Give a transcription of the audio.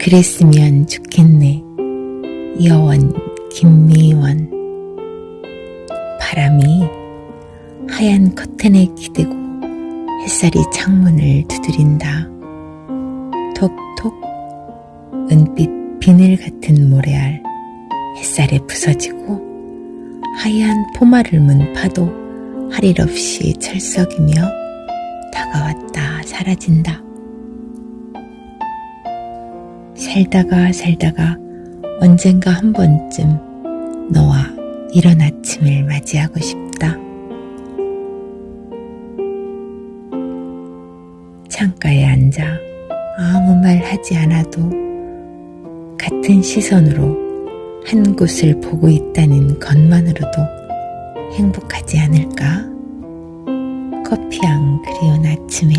그랬으면 좋겠네. 여원 김미원 바람이 하얀 커튼에 기대고 햇살이 창문을 두드린다. 톡톡 은빛 비늘 같은 모래알 햇살에 부서지고 하얀 포마를 문 파도 할일 없이 철썩이며 다가왔다 사라진다. 살다가 살다가 언젠가 한 번쯤 너와 이런 아침을 맞이하고 싶다. 창가에 앉아 아무 말 하지 않아도 같은 시선으로 한 곳을 보고 있다는 것만으로도 행복하지 않을까? 커피향 그리운 아침에